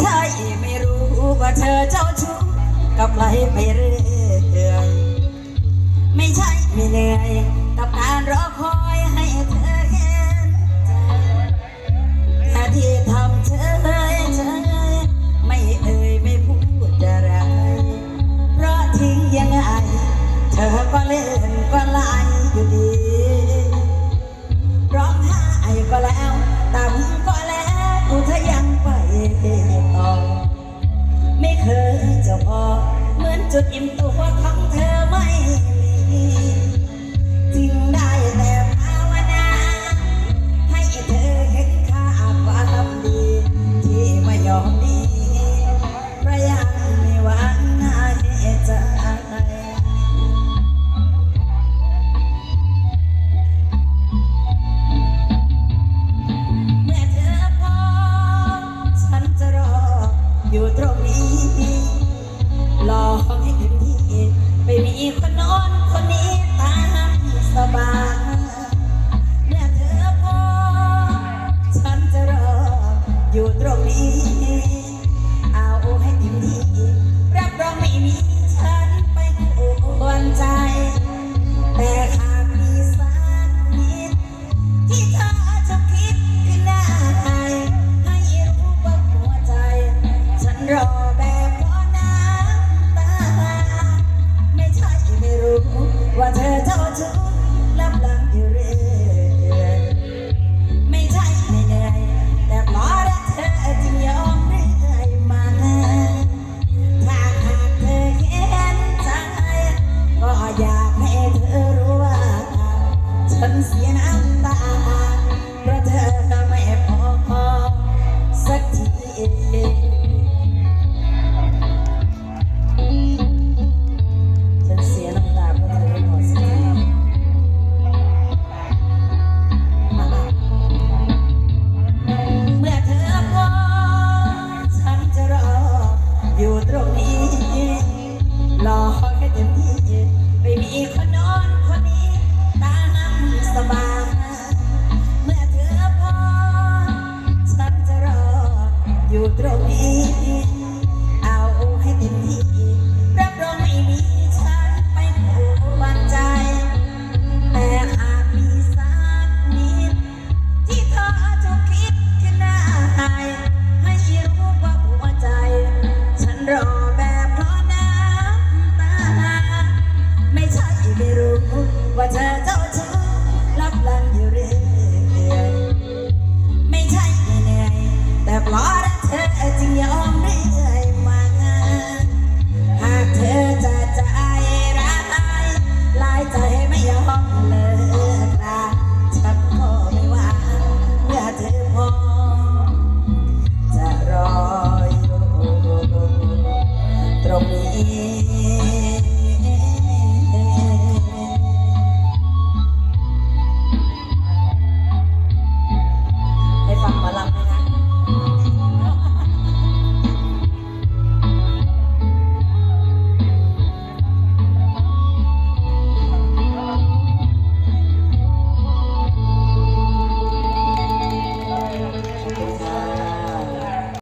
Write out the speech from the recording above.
ใช่ไม่รู้ว่าเธอเจ้าชู้กับใครไปเรื่อยไม่ใช่ไม่เหนื่อยกับการรอคอย จ้าพอเหมือนจุดอิ่มตัวทั้งเธอไม่ me. outra.